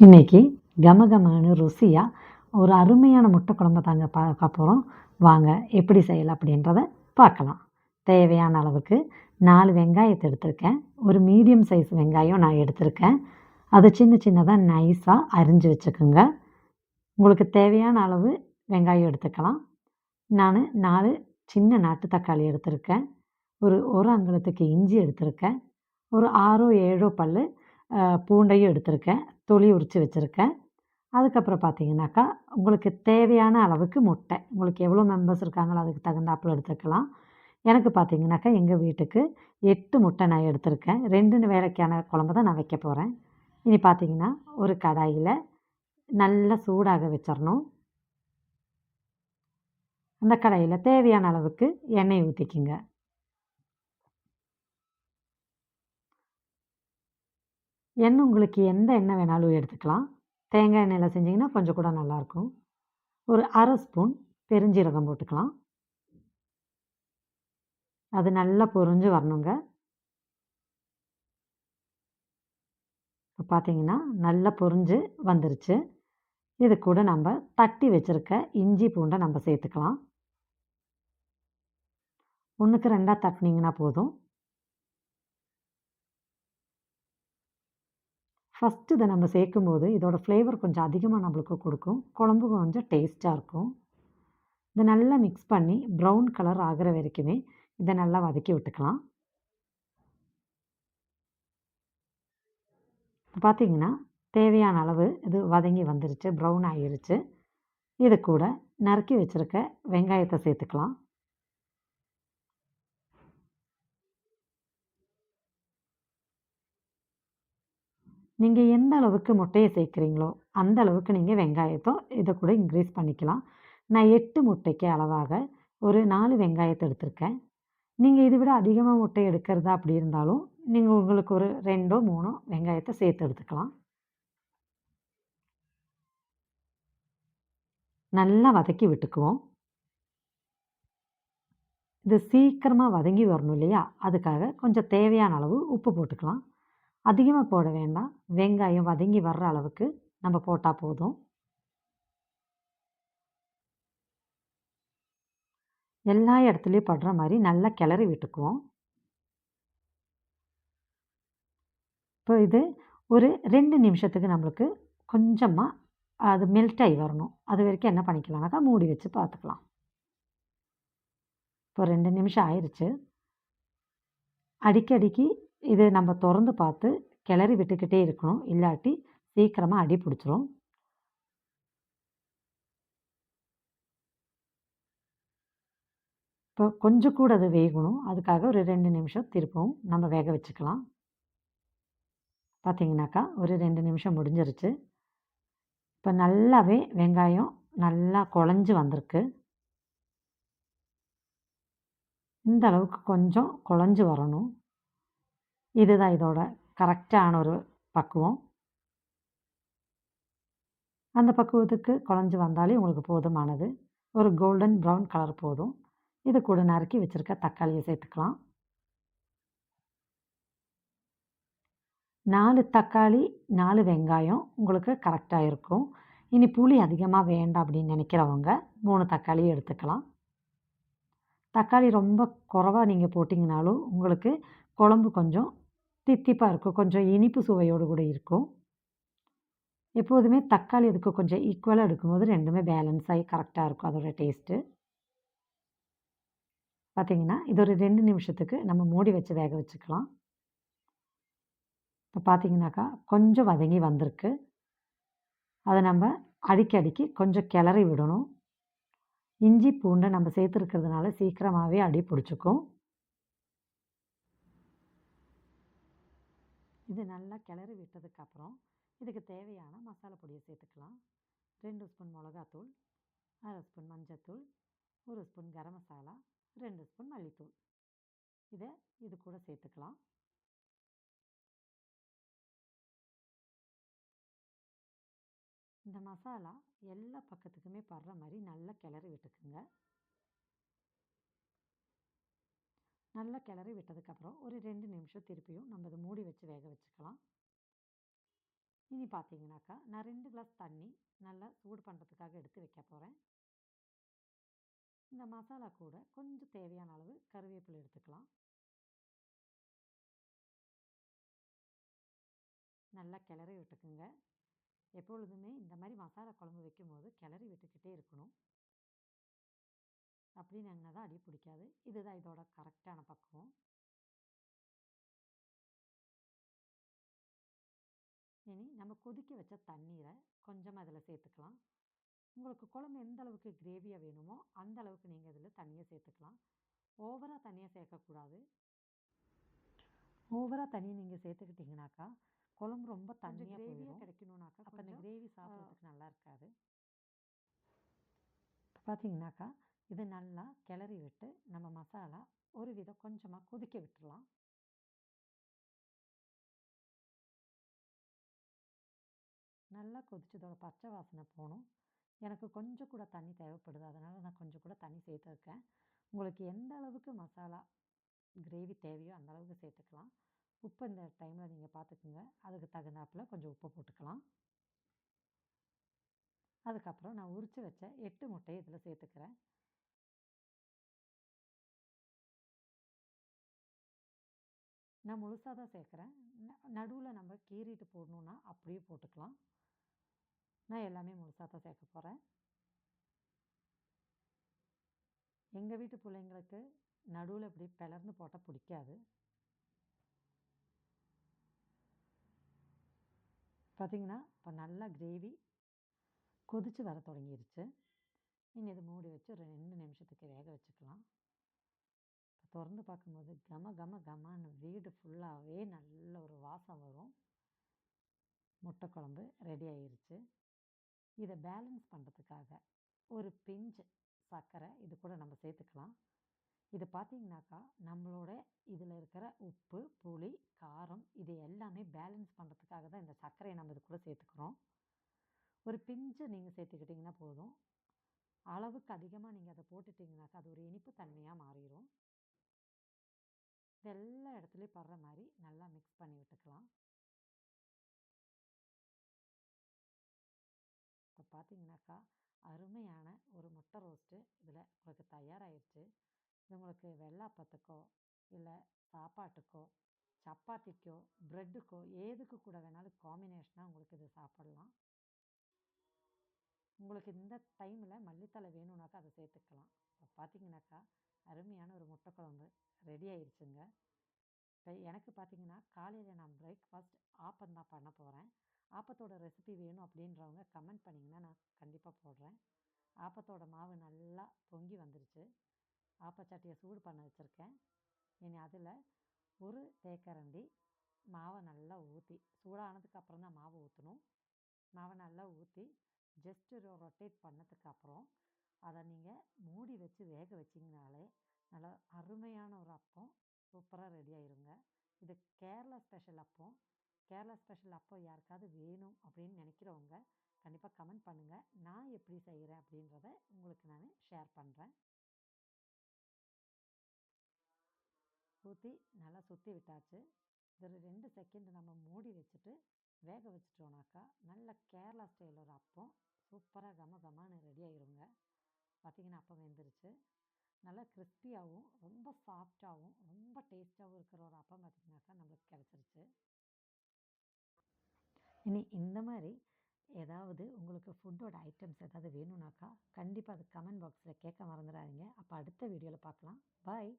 இன்னைக்கு கமகமான ருசியாக ஒரு அருமையான முட்டை குழம்ப தாங்க பார்க்க போகிறோம் வாங்க எப்படி செய்யலாம் அப்படின்றத பார்க்கலாம். தேவையான அளவுக்கு நாலு வெங்காயத்தை எடுத்திருக்கேன். ஒரு மீடியம் சைஸ் வெங்காயம் நான் எடுத்திருக்கேன். அதை சின்ன சின்னதாக நைஸாக அரிஞ்சு வச்சுக்கோங்க. உங்களுக்கு தேவையான அளவு வெங்காயம் எடுத்துக்கலாம். நான் நாலு சின்ன நாட்டு தக்காளி எடுத்திருக்கேன். ஒரு ஒரு அங்குலத்துக்கு இஞ்சி எடுத்திருக்கேன். ஒரு ஆறோ ஏழோ பல் பூண்டையும் எடுத்திருக்கேன் தொலி உரித்து வச்சுருக்கேன். அதுக்கப்புறம் பார்த்தீங்கன்னாக்கா உங்களுக்கு தேவையான அளவுக்கு முட்டை. உங்களுக்கு எவ்வளோ மெம்பர்ஸ் இருக்காங்களோ அதுக்கு தகுந்தாப்பில் எடுத்துக்கலாம். எனக்கு பார்த்தீங்கன்னாக்கா எங்கள் வீட்டுக்கு எட்டு முட்டை நான் எடுத்திருக்கேன். ரெண்டு வேலைக்கான குழம்பு தான் நான் வைக்க போகிறேன் இனி பார்த்தீங்கன்னா ஒரு கடாயில் நல்லா சூடாக வச்சிடணும் அந்த கடாயில் தேவையான அளவுக்கு எண்ணெய் ஊற்றிக்கிங்க எண்ணெய் உங்களுக்கு எந்த எண்ணெய் வேணாலும் எடுத்துக்கலாம். தேங்காய் எண்ணெயில் செஞ்சிங்கன்னா கொஞ்சம் கூட நல்லாயிருக்கும். ஒரு அரை ஸ்பூன் பெருஞ்சீரகம் போட்டுக்கலாம். அது நல்லா பொரிஞ்சு வரணுங்க. இப்போ பார்த்தீங்கன்னா நல்லா பொரிஞ்சு வந்துருச்சு. இது கூட நம்ம தட்டி வச்சுருக்க இஞ்சி பூண்டை நம்ம சேர்த்துக்கலாம். ஒன்றுக்கு ரெண்டாக தட்டினீங்கன்னா போதும். ஃபஸ்ட்டு இதை நம்ம சேர்க்கும்போது இதோடய ஃப்ளேவர் கொஞ்சம் அதிகமாக நம்மளுக்கு கொடுக்கும். குழம்பு கொஞ்சம் டேஸ்ட்டாக இருக்கும். இதை நல்லா மிக்ஸ் பண்ணி ப்ரௌன் கலர் ஆகிற வரைக்குமே இதை நல்லா வதக்கி விட்டுக்கலாம். பார்த்திங்கன்னா தேவையான அளவு இது வதங்கி வந்துருச்சு ப்ரௌன் ஆகிருச்சு இது கூட நறுக்கி வச்சுருக்க வெங்காயத்தை சேர்த்துக்கலாம். நீங்கள் எந்த அளவுக்கு முட்டையை சேர்க்குறீங்களோ அந்த அளவுக்கு நீங்கள் வெங்காயத்தை இதை கூட இன்க்ரீஸ் பண்ணிக்கலாம். நான் எட்டு முட்டைக்கு அளவாக ஒரு நாலு வெங்காயத்தை எடுத்திருக்கேன். நீங்கள் இதை விட அதிகமாக முட்டை எடுக்கிறதா அப்படி இருந்தாலும் நீங்கள் உங்களுக்கு ஒரு ரெண்டோ மூணோ வெங்காயத்தை சேர்த்து எடுத்துக்கலாம். நல்லா வதக்கி விட்டுக்குவோம். இது சீக்கிரமாக வதங்கி வரணும் இல்லையா? அதுக்காக கொஞ்சம் தேவையான அளவு உப்பு போட்டுக்கலாம். அதிகமாக போட வேண்டாம். வெங்காயம் வதங்கி வர்ற அளவுக்கு நம்ம போட்டால் போதும். எல்லா இடத்துலையும் படுற மாதிரி நல்லா கிளறி விட்டுக்குவோம். இப்போ இது ஒரு ரெண்டு நிமிஷத்துக்கு நம்மளுக்கு கொஞ்சமாக அது மெல்ட் ஆகி வரணும். அது வரைக்கும் என்ன பண்ணிக்கலாம்னாக்கா மூடி வச்சு பார்த்துக்கலாம். இப்போ ரெண்டு நிமிஷம் ஆயிடுச்சு அடிக்கடிக்கு இது நம்ம திறந்து பார்த்து கிளறி விட்டுக்கிட்டே இருக்கணும். இல்லாட்டி சீக்கிரமாக அடி பிடிச்சிரும். இப்போ கொஞ்சம் கூட அது வேகணும். அதுக்காக ஒரு ரெண்டு நிமிஷம் திருப்பவும் நம்ம வேக வச்சுக்கலாம். பார்த்தீங்கன்னாக்கா ஒரு ரெண்டு நிமிஷம் முடிஞ்சிருச்சு. இப்போ நல்லாவே வெங்காயம் நல்லா குழஞ்சி வந்திருக்கு. இந்த அளவுக்கு கொஞ்சம் குழஞ்சி வரணும். இதுதான் இதோட கரெக்டான ஒரு பக்குவம். அந்த பக்குவத்துக்கு குழஞ்சி வந்தாலே உங்களுக்கு போதுமானது. ஒரு கோல்டன் ப்ரௌன் கலர் போதும். இது கூட நறுக்கி வச்சுருக்க தக்காளியை சேர்த்துக்கலாம். நாலு தக்காளி நாலு வெங்காயம் உங்களுக்கு கரெக்டாக இருக்கும். இனி புளி அதிகமாக வேண்டாம் அப்படின்னு நினைக்கிறவங்க மூணு தக்காளி எடுத்துக்கலாம். தக்காளி ரொம்ப குறவாக நீங்கள் போட்டிங்கனாலும் உங்களுக்கு குழம்பு கொஞ்சம் தித்திப்பாக இருக்கும். கொஞ்சம் இனிப்பு சுவையோடு கூட இருக்கும். எப்போதுமே தக்காளி இதுக்கு கொஞ்சம் ஈக்குவலாக எடுக்கும்போது ரெண்டுமே பேலன்ஸ் ஆகி கரெக்டாக இருக்கும் அதோடய டேஸ்ட்டு பார்த்திங்கன்னா இது ஒரு ரெண்டு நிமிஷத்துக்கு நம்ம மூடி வச்சு வேக வச்சுக்கலாம். இப்போ பார்த்திங்கனாக்கா கொஞ்சம் வதங்கி வந்திருக்கு. அதை நம்ம அடிக்கடிக்கு கொஞ்சம் கிளறி விடணும். இஞ்சி பூண்டை நம்ம சேர்த்துருக்கிறதுனால சீக்கிரமாகவே அடி பிடிச்சிக்கும். இது நல்லா கிளறி விட்டதுக்கப்புறம் இதுக்கு தேவையான மசாலா பொடியை சேர்த்துக்கலாம். ரெண்டு ஸ்பூன் மிளகாத்தூள் அரை ஸ்பூன் மஞ்சத்தூள் ஒரு ஸ்பூன் கரம் மசாலா ரெண்டு ஸ்பூன் மல்லித்தூள். இதை இது கூட சேர்த்துக்கலாம். இந்த மசாலா எல்லா பக்கத்துக்குமே படுற மாதிரி நல்லா கிளறி விட்டுக்குங்க. நல்லா கிளறி விட்டதுக்கப்புறம் ஒரு ரெண்டு நிமிஷம் திருப்பியும் நம்ம இதை மூடி வச்சு வேக வச்சுக்கலாம். இனி பார்த்தீங்கன்னாக்கா நான் ரெண்டு கிளாஸ் தண்ணி நல்லா சூடு பண்ணுறதுக்காக எடுத்து வைக்க போகிறேன் இந்த மசாலா கூட கொஞ்சம் தேவையான அளவு கருவேப்பிலை எடுத்துக்கலாம். நல்லா கிளறி விட்டுக்குங்க. எப்பொழுதுமே இந்த மாதிரி மசாலா குழம்பு வைக்கும்போது கிளறி விட்டுக்கிட்டே இருக்கணும். அப்படின்னு என்ன தான் அடி பிடிக்காது. இதுதான் இதோட கரெக்டான பக்குவம். இனி நம்ம கொதிக்க வச்ச தண்ணீரை கொஞ்சமாக அதில் சேர்த்துக்கலாம். உங்களுக்கு குழம்பு எந்த அளவுக்கு கிரேவியாக வேணுமோ அந்த அளவுக்கு நீங்கள் இதில் தண்ணியை சேர்த்துக்கலாம். ஓவராக தண்ணியை சேர்க்கக்கூடாது. ஓவராக தண்ணி நீங்கள் சேர்த்துக்கிட்டிங்கனாக்கா குழம்பு ரொம்ப தண்ணியாக கிரேவியாக கிடைக்கணும்னாக்கா அப்போ அந்த கிரேவி சாப்பிட்றதுக்கு நல்லா இருக்காது. இப்போ பார்த்தீங்கன்னாக்கா இது நல்லா கிளறி விட்டு நம்ம மசாலா ஒரு விதம் கொஞ்சமாக கொதிக்க விட்டுடலாம் நல்லா கொதிச்சதோட பச்சை வாசனை போகணும். எனக்கு கொஞ்சம் கூட தண்ணி தேவைப்படுது. அதனால் நான் கொஞ்சம் கூட தண்ணி சேர்த்துருக்கேன். உங்களுக்கு எந்த அளவுக்கு மசாலா கிரேவி தேவையோ அந்த அளவுக்கு சேர்த்துக்கலாம். உப்பு இந்த டைமில் நீங்கள் பார்த்துக்குங்க. அதுக்கு தகுந்தாப்பில் கொஞ்சம் உப்பு போட்டுக்கலாம். அதுக்கப்புறம் நான் உரித்து வச்ச எட்டு முட்டையை இதில் சேர்த்துக்கிறேன். நான் முழுசாக தான் சேர்க்குறேன். நடுவில் நம்ம கீறிட்டு போடணுன்னா அப்படியே போட்டுக்கலாம். நான் எல்லாமே முழுசாக தான் சேர்க்க போகிறேன் எங்கள் வீட்டு பிள்ளைங்களுக்கு நடுவில் இப்படி பிளர்ந்து போட்டால் பிடிக்காது. பார்த்திங்கன்னா இப்போ நல்லா கிரேவி கொதித்து வர தொடங்கிருச்சு. இனி இதை மூடி வச்சு ஒரு ரெண்டு நிமிஷத்துக்கு வேக வச்சுக்கலாம். திறந்து பார்க்கும்போது கம கம கமான்னு வீடு ஃபுல்லாகவே நல்ல ஒரு வாசம் வரும். முட்டை குழம்பு ரெடி ஆயிருச்சு. இதை பேலன்ஸ் பண்ணுறதுக்காக ஒரு பிஞ்சு சர்க்கரை இது கூட நம்ம சேர்த்துக்கலாம். இது பார்த்திங்கனாக்கா நம்மளோட இதில் இருக்கிற உப்பு புளி காரம் இது எல்லாமே பேலன்ஸ் பண்ணுறதுக்காக தான் இந்த சர்க்கரையை நம்ம இது கூட சேர்த்துக்கிறோம். ஒரு பிஞ்சு நீங்கள் சேர்த்துக்கிட்டிங்கன்னா போதும். அளவுக்கு அதிகமாக நீங்கள் அதை போட்டுட்டிங்கனாக்கா அது ஒரு இனிப்பு தன்மையாக மாறிடும் இது எல்லா இடத்துலையும் படுற மாதிரி நல்லா மிக்ஸ் பண்ணி விட்டுக்கலாம். இப்போ பார்த்தீங்கன்னாக்கா அருமையான ஒரு முட்டை ரோஸ்ட்டு இதில் உங்களுக்கு தயாராகிடுச்சு இது உங்களுக்கு வெள்ளாப்பத்துக்கோ இல்லை சாப்பாட்டுக்கோ சப்பாத்திக்கோ ப்ரெட்டுக்கோ எதுக்கு கூட வேணாலும் காம்பினேஷனாக உங்களுக்கு இது சாப்பிட்லாம். உங்களுக்கு இந்த டைமில் மல்லித்தலை வேணும்னாக்கா அதை சேர்த்துக்கலாம். இப்போ பார்த்தீங்கன்னாக்கா அருமையான ஒரு முட்டை குழம்பு ரெடி ஆயிடுச்சுங்க இப்போ எனக்கு பார்த்தீங்கன்னா காலையில் நான் பிரேக்ஃபாஸ்ட் ஆப்பம் தான் பண்ண போகிறேன் ஆப்பத்தோட ரெசிபி வேணும் அப்படின்றவங்க கமெண்ட் பண்ணிங்கன்னா நான் கண்டிப்பாக போடுறேன். ஆப்பத்தோட மாவு நல்லா பொங்கி வந்துருச்சு. ஆப்பச்சட்டியை சூடு பண்ண வச்சுருக்கேன். இனி அதில் ஒரு தேக்கரண்டி மாவை நல்லா ஊற்றி சூடானதுக்கு அப்புறம் தான் மாவு ஊற்றணும் மாவை நல்லா ஊற்றி ஜஸ்ட்டு ரொட்டேட் பண்ணதுக்கப்புறம் அதை நீங்கள் மூடி வச்சு வேக வச்சிங்கனாலே நல்லா அருமையான ஒரு அப்பம் சூப்பராக ரெடி ஆயிருங்க. இது கேரளா ஸ்பெஷல் அப்பம். கேரளா ஸ்பெஷல் அப்போ யாருக்காவது வேணும் அப்படின்னு நினைக்கிறவங்க கண்டிப்பாக கமெண்ட் பண்ணுங்கள் நான் எப்படி செய்கிறேன் அப்படின்றத உங்களுக்கு நான் ஷேர் பண்ணுறேன் ஊற்றி நல்லா சுற்றி விட்டாச்சு. இது ரெண்டு செகண்ட் நம்ம மூடி வச்சுட்டு வேக வச்சிட்டோனாக்கா நல்ல கேரளா ஸ்டைல் ஒரு அப்பம் சூப்பராக கம கமான ரெடி ஆயிருங்க. பார்த்திங்கன்னா அப்பம் வெந்துருச்சு நல்லா கிறிஸ்பியாகவும் ரொம்ப சாஃப்டாகவும் ரொம்ப டேஸ்ட்டாகவும் இருக்கிற ஒரு அப்பம் பார்த்திங்கனாக்கா நம்மளுக்கு கிடச்சிருச்சு. இனி இந்த மாதிரி ஏதாவது உங்களுக்கு ஃபுட்டோட ஐட்டம்ஸ் ஏதாவது வேணும்னாக்கா கண்டிப்பாக அது கமெண்ட் பாக்ஸில் கேட்க மறந்துடாதீங்க. அப்போ அடுத்த வீடியோவில் பார்க்கலாம். பாய்